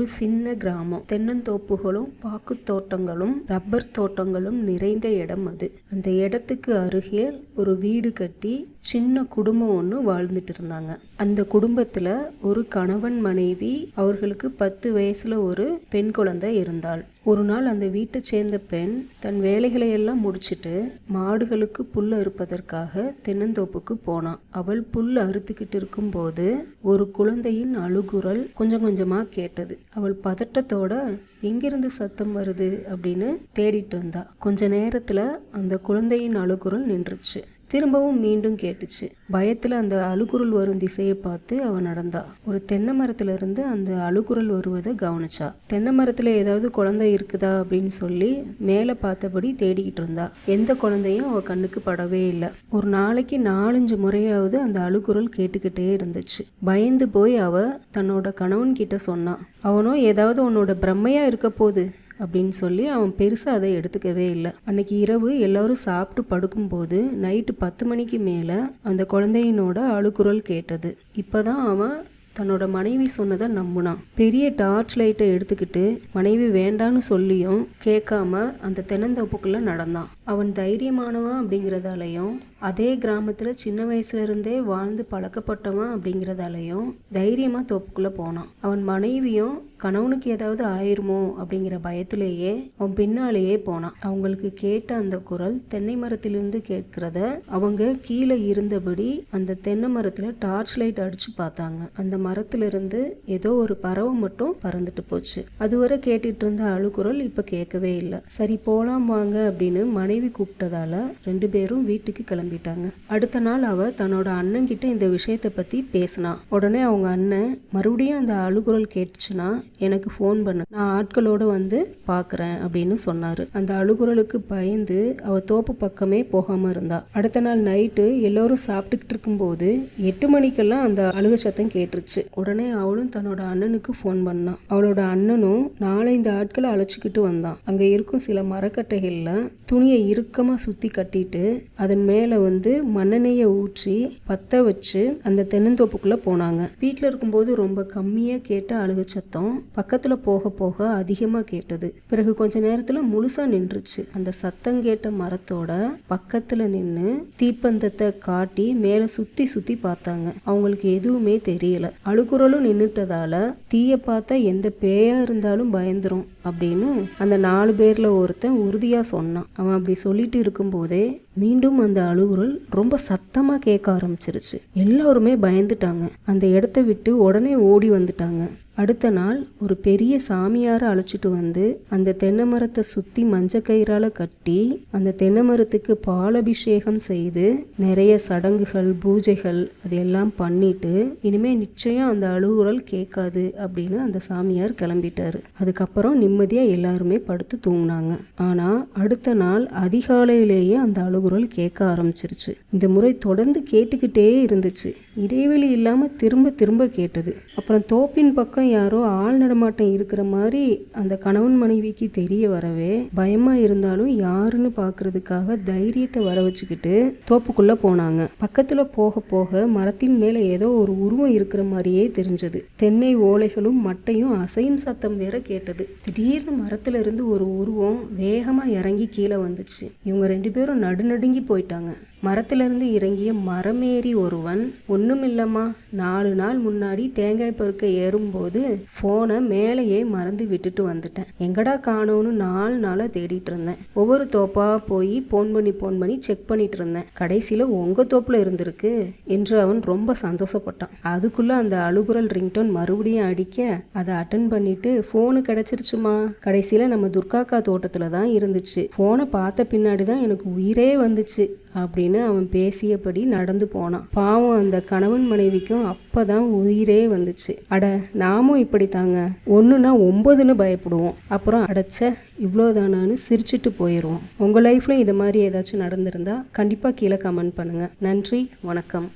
ஒரு சின்ன கிராமம். தென்னந்தோப்புகளும் பாக்கு தோட்டங்களும் ரப்பர் தோட்டங்களும் நிறைந்த இடம் அது. அந்த இடத்துக்கு அருகே ஒரு வீடு கட்டி சின்ன குடும்பம் ஒன்று வாழ்ந்துட்டு இருந்தாங்க. அந்த குடும்பத்துல ஒரு கணவன் மனைவி அவர்களுக்கு பத்து வயசுல ஒரு பெண் குழந்தை இருந்தாள். ஒரு நாள் அந்த வீட்டை சேர்ந்த பெண் தன் வேலைகளை எல்லாம் முடிச்சிட்டு மாடுகளுக்கு புல் அறுப்பதற்காக தென்னந்தோப்புக்கு போனான் அவள் புல் அறுத்துக்கிட்டு இருக்கும்போது ஒரு குழந்தையின் அழுகுரல் கொஞ்சம் கொஞ்சமா கேட்டது. அவள் பதட்டத்தோட எங்கிருந்து சத்தம் வருது? அப்படின்னு தேடிட்டு இருந்தா. கொஞ்ச நேரத்துல அந்த குழந்தையின் அழுகுரல் நின்றுச்சு. திரும்பவும் மீண்டும் கேட்டுச்சு. பயத்துல அந்த அழுகுரல் வரும் திசையை பார்த்து அவ நடந்தா. ஒரு தென்னை மரத்துல இருந்து அந்த அழுகுரல் வருவதை கவனிச்சா. தென்னை மரத்துல ஏதாவது குழந்தை இருக்குதா அப்படின்னு சொல்லி மேலே பார்த்தபடி தேடிக்கிட்டு இருந்தா. எந்த குழந்தையும் அவ கண்ணுக்கு படவே இல்லை. ஒரு நாளைக்கு நாலஞ்சு முறையாவது அந்த அழுகுரல் கேட்டுக்கிட்டே இருந்துச்சு. பயந்து போய் அவ தன்னோட கணவன் கிட்ட சொன்னான் அவனோ ஏதாவது உன்னோட பிரம்மையா இருக்க போகுது. அப்படின்னு சொல்லி அவன் பெருசாக அதை எடுத்துக்கவே இல்லை. அன்னைக்கு இரவு எல்லாரும் சாப்பிட்டு படுக்கும்போது நைட்டு பத்து மணிக்கு மேலே அந்த குழந்தையினோட அழுக்குரல் கேட்டது. இப்போதான் அவன் தன்னோட மனைவி சொன்னதை நம்புனான். பெரிய டார்ச் லைட்டை எடுத்துக்கிட்டு மனைவி வேண்டான்னு சொல்லியும் கேட்காம அந்த தென்னந்தோப்புக்குள்ளே நடந்தான். அவன் தைரியமானவன் அப்படிங்கிறதாலையும் அதே கிராமத்தில் சின்ன வயசுலேருந்தே வாழ்ந்து பழக்கப்பட்டவன் அப்படிங்கிறதாலையும் தைரியமாக தோப்புக்குள்ளே போனான். அவன் மனைவியும் கணவனுக்கு ஏதாவது ஆயிருமோ? அப்படிங்கிற பயத்திலேயே அவன் பின்னாலேயே போனான். அவங்களுக்கு கேட்ட அந்த குரல் தென்னை மரத்திலிருந்து கேட்கிறத அவங்க கீழே இருந்தபடி அந்த தென்னை மரத்தில் டார்ச் லைட் அடிச்சு பார்த்தாங்க. அந்த மரத்திலிருந்து ஏதோ ஒரு பறவை மட்டும் பறந்துட்டு போச்சு. அதுவரை கேட்டுட்டு இருந்த அழுகுரல் இப்போ கேட்கவே இல்லை. சரி போலாம் வாங்க அப்படின்னு மனைவி கூப்பிட்டதால ரெண்டு பேரும் வீட்டுக்கு கிளம்பிட்டாங்க. அடுத்த நாள் அவ தன்னோட அண்ணன்கிட்ட இந்த விஷயத்தை பத்தி பேசினா. உடனே அவங்க அண்ணன் மறுபடியும் அந்த அழுகுரல் கேட்டுச்சுன்னா எனக்கு ஃபோன் பண்ண. நான் ஆட்களோட வந்து பார்க்குறேன் அப்படின்னு சொன்னார். அந்த அழுகுரலுக்கு பயந்து அவ தோப்பு பக்கமே போகாமல் இருந்தா. அடுத்த நாள் நைட்டு எல்லோரும் சாப்பிட்டுக்கிட்டு இருக்கும்போது எட்டு மணிக்கெல்லாம் அந்த அழுக சத்தம் கேட்டுருச்சு. உடனே அவளும் தன்னோட அண்ணனுக்கு ஃபோன் பண்ணான் அவளோட அண்ணனும் நாலஞ்சு ஆட்களை அழைச்சிக்கிட்டு வந்தான். அங்கே இருக்கும் சில மரக்கட்டைகளில் துணியை இறுக்கமாக சுற்றி கட்டிட்டு அதன் மேலே வந்து மண்ணெண்ணெயை ஊற்றி பற்ற வச்சு அந்த தென்னந்தோப்புக்குள்ளே போனாங்க. வீட்டில் இருக்கும்போது ரொம்ப கம்மியாக கேட்ட அழுகு சத்தம் பக்கத்தில் போக போக அதிகமாக கேட்டது. பிறகு கொஞ்ச நேரத்தில் முழுசாக நின்றுச்சு. அந்த சத்தம் கேட்ட மரத்தோட பக்கத்தில் நின்று தீப்பந்தத்தை காட்டி மேலே சுற்றி சுற்றி பார்த்தாங்க. அவங்களுக்கு எதுவுமே தெரியல. அழுகுறலும் நின்றுட்டதால தீயை பார்த்தா எந்த பேயா இருந்தாலும் பயந்துரும் அப்படின்னு அந்த நாலு பேர்ல ஒருத்தன் உறுதியா சொன்னான். அவன் அப்படி சொல்லிட்டு இருக்கும்போதே மீண்டும் அந்த அழுகுரல் ரொம்ப சத்தமா கேட்க ஆரம்பிச்சிருச்சு. எல்லாருமே பயந்துட்டாங்க. அந்த இடத்த விட்டு உடனே ஓடி வந்துட்டாங்க. அடுத்த நாள் ஒரு பெரிய சாமியாரை அழைச்சிட்டு வந்து அந்த தென்னை மரத்தை சுற்றி மஞ்ச கயிறால கட்டி அந்த தென்னை மரத்துக்கு பாலபிஷேகம் செய்து நிறைய சடங்குகள் பூஜைகள் அது எல்லாம் பண்ணிட்டு இனிமே நிச்சயம் அந்த அழுகுரல் கேட்காது அப்படின்னு அந்த சாமியார் கிளம்பிட்டாரு. அதுக்கப்புறம் நிம்மதியாக எல்லாருமே படுத்து தூங்கினாங்க. ஆனால் அடுத்த நாள் அதிகாலையிலேயே அந்த அழுகுரல் கேட்க ஆரம்பிச்சிருச்சு. இந்த முறை தொடர்ந்து கேட்டுக்கிட்டே இருந்துச்சு. இடைவெளி இல்லாமல் திரும்ப திரும்ப கேட்டது. அப்புறம் தோப்பின் பக்கம் யாரோ ஆள் நடமாட்டம் இருக்கிற மாதிரி அந்த கணவன் மனைவிக்கு தெரிய வரவே பயமா இருந்தாலும் யாருன்னு பாக்குறதுக்காக தைரியத்தை வர வச்சுக்கிட்டு தோப்புக்குள்ள போனாங்க. பக்கத்துல போக போக மரத்தின் மேல ஏதோ ஒரு உருவம் இருக்கிற மாதிரியே தெரிஞ்சது. தென்னை ஓலைகளும் மட்டையும் அசையும் சத்தம் வேற கேட்டது. திடீர்னு மரத்துல இருந்து ஒரு உருவம் வேகமா இறங்கி கீழே வந்துச்சு. இவங்க ரெண்டு பேரும் நடுநடுங்கி போயிட்டாங்க. மரத்திலிருந்து இறங்கிய மரமேறி ஒருவன் ஒன்றுமில்லம்மா நாலு நாள் முன்னாடி தேங்காய் பருக்க ஏறும்போது ஃபோனை மேலேயே மறந்து விட்டுட்டு வந்துட்டேன். எங்கடா காணோன்னு நாலு நாளாக தேடிட்டு இருந்தேன். ஒவ்வொரு தோப்பாக போய் ஃபோன் பண்ணி ஃபோன் பண்ணி செக் பண்ணிட்டு இருந்தேன். கடைசியில் உங்கள் தோப்பில் இருந்திருக்கு என்று அவன் ரொம்ப சந்தோஷப்பட்டான். அதுக்குள்ளே அந்த அழுகுரல் ரிங்டோன் மறுபடியும் அடிக்க அதை அட்டன் பண்ணிட்டு ஃபோனு கிடச்சிருச்சுமா? கடைசியில் நம்ம துர்காக்கா தோட்டத்தில் தான் இருந்துச்சு. ஃபோனை பார்த்த பின்னாடி தான் எனக்கு உயிரே வந்துச்சு அப்படின்னு அவன் பேசியபடி நடந்து போனான். பாவம் அந்த கணவன் மனைவிக்கும் அப்பதான் உயிரே வந்துச்சு. அட நாமும் இப்படி தாங்க ஒன்றுனா ஒம்பதுன்னு பயப்படுவோம். அப்புறம் அடைச்ச இவ்வளோதானான்னு சிரிச்சிட்டு போயிடுவோம். உங்கள் லைஃப்ல இது மாதிரி ஏதாச்சும் நடந்திருந்தா கண்டிப்பாக கீழே கமெண்ட் பண்ணுங்கள் நன்றி வணக்கம்.